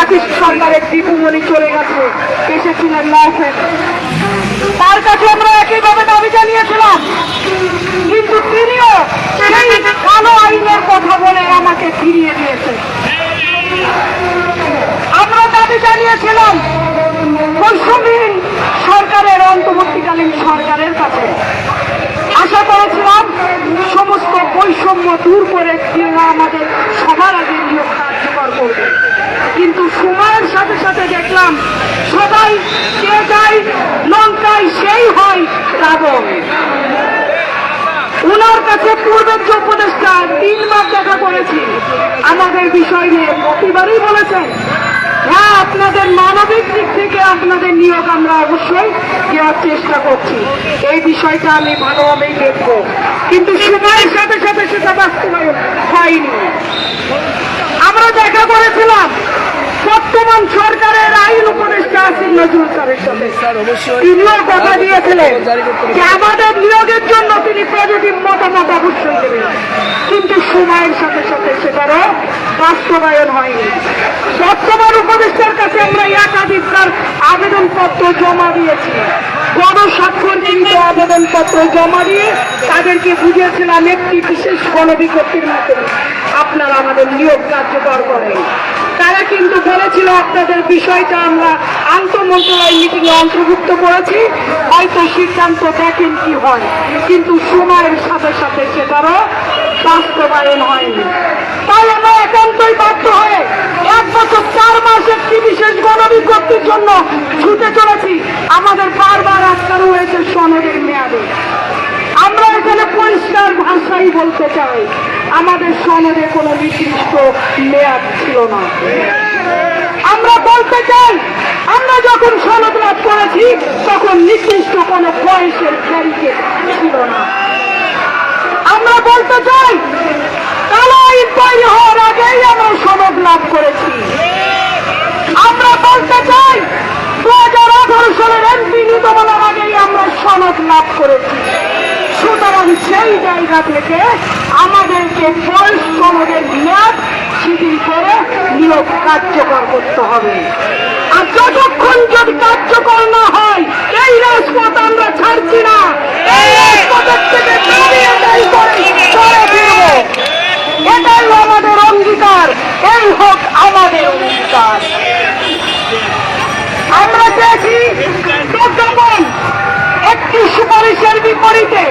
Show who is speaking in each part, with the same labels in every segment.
Speaker 1: রাকেশ সরকারের দীপুমণি চলে গেছে। এসেছিলেন লাইফের। তার কাছে আমরা একইভাবে দাবি জানিয়েছিলাম। কিন্তু তিনিও সেই কালো আইনের কথা বলে আমাকে ফিরিয়ে দিয়েছে আমরা দাবি জানিয়েছিলাম, বৈষম্যহীন সরকারের, অন্তর্বর্তীকালীন সরকারের কাছে। আশা করেছিলাম, সমস্ত বৈষম্য দূর করে তিনি আমাদের সবার আগে নিয়োগ কার্যকর করবে। কিন্তু সময়ের সাথে সাথে দেখলাম, সবাই যে যায় লঙ্কায় সেই হয় রাবণ। ওনার কাছে পূর্বের যে উপদেষ্টা তিনবার দেখা করেছি। আমাদের বিষয় নিয়ে প্রতিবারই বলেছেন হ্যাঁ আপনাদের মানবিক দিক থেকে আপনাদের নিয়োগ আমরা অবশ্যই দেওয়ার চেষ্টা করছি। এই বিষয়টা আমি ভালোভাবেই দেখব। কিন্তু সময়ের সাথে সাথে সেটা বাস্তবায়ন হয়নি। আমরা দেখা করেছিলাম বর্তমান সরকারের আইন উপদেষ্টা আসিফ নজরুল স্যারের সাথে। তিনিও কথা দিয়েছিলেন। যে আমাদের নিয়োগের জন্য তিনি পজিটিভ মতামত অবশ্যই দেবেন। কিন্তু সময়ের সাথে সাথে সেটারও বাস্তবায়ন হয়নি। বর্তমান উপদেষ্টার কাছে আমরা একাধিকবার আবেদনপত্র জমা দিয়েছি। গণস্বাক্ষরিত আবেদনপত্র জমা দিয়ে তাদেরকে বুঝিয়েছিলাম একটি বিশেষ গণবিজ্ঞপ্তির মাধ্যমে আপনারা আমাদের নিয়োগ কার্যকর করেন। বলেছিল আপনাদের বিষয়টা আমরা আন্তঃমন্ত্রণালয় মিটিং এ অন্তর্ভুক্ত করেছি। হয়তো সিদ্ধান্ত দেখেন কি হয়। কিন্তু সময়ের সাথে সাথে সেটারও বাস্তবায়ন হয়নি। তাই আমরা একান্তই বাধ্য হয়ে এক বছর চার মাস একটি বিশেষ গণবিজ্ঞপ্তির জন্য ছুটে চলেছি। আমাদের বারবার আটকানো হয়েছে সনদের মেয়াদে। আমরা এখানে পরিষ্কার ভাষাই বলতে চাই। আমাদের সনদে কোনো নির্দিষ্ট মেয়াদ ছিল না। আমরা বলতে চাই, আমরা যখন সনদ লাভ করেছি, তখন নির্দিষ্ট কোনো বয়সের ব্যারিকেড ছিল না। আমরা বলতে চাই কালো তৈরি হওয়ার আগেই আমরা সনদ লাভ করেছি। আমরা বলতে চাই দু হাজার আঠারো সালের এমপি নীতিমালার আগেই আমরা সনদ লাভ করেছি। সুতরাং সেই জায়গা থেকে আমাদেরকে বয়স সনদের মেয়াদ শিথিল করে নিয়োগ কার্যকর করতে হবে। আর যতক্ষণ যদি কার্যকর না হয়, এই রাজপথ আমরা ছাড়ছি না। এই এটাই আমাদের অঙ্গীকার, এই হোক আমাদের অঙ্গীকার। আমরা চেয়েছি প্রজ্ঞাপন একটি সুপারিশের বিপরীতে।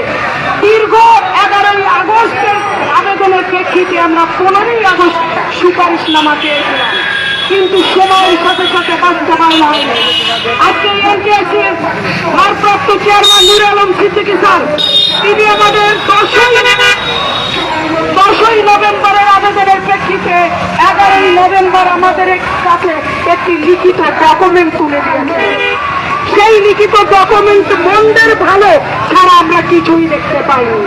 Speaker 1: দীর্ঘ এগারোই আগস্টের আবেদনের প্রেক্ষিতে আমরা পনেরোই আগস্ট সুপারিশনামা চেয়েছিলাম। কিন্তু সময়ের সাথে সাথে বাস্তবায়ন হয়নি আজকে এনটিএসি ভারপ্রাপ্ত চেয়ারম্যান নুর আলম সিদ্দিকী স্যার, তিনি আমাদের দশই দশই নভেম্বরের আবেদনের প্রেক্ষিতে এগারোই নভেম্বর আমাদের কাছে একটি লিখিত ডকুমেন্ট তুলে দিয়েছে। সেই লিখিত ডকুমেন্ট মন্দের ভালো ছাড়া আমরা কিছুই দেখতে পাইনি।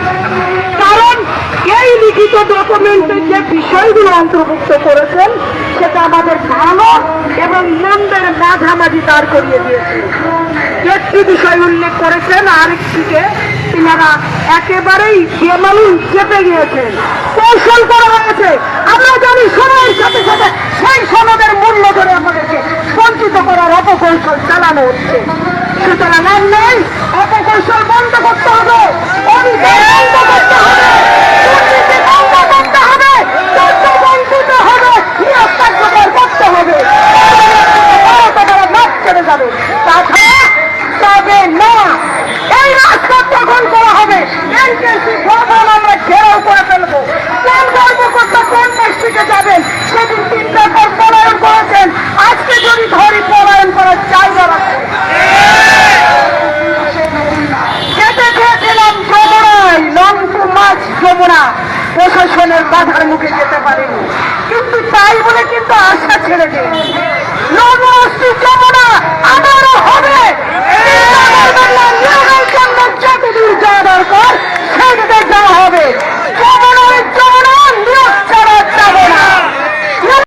Speaker 1: লিখিত ডকুমেন্টে যে বিষয়গুলো অন্তর্ভুক্ত করেছেন, সেটা আমাদের ভালো এবং মন্দের মাঝামাঝি দাঁড় করিয়ে দিয়েছে। একটি বিষয় উল্লেখ করেছেন, আরেকটিকে তিনারা একেবারেই বেমালুন চেপে গিয়েছেন। কৌশল করা হয়েছে। আমরা জানি সময়ের সাথে সাথে সেই সনদের মূল্য ধরে আমাদেরকে বঞ্চিত করার অপকৌশল চালানো হচ্ছে। সুতরাং নেই বাধার মুখে যেতে পারেনি। কিন্তু তাই বলে কিন্তু আশা ছেড়ে দেয় নব অস্তিত্ব আবারও হবে।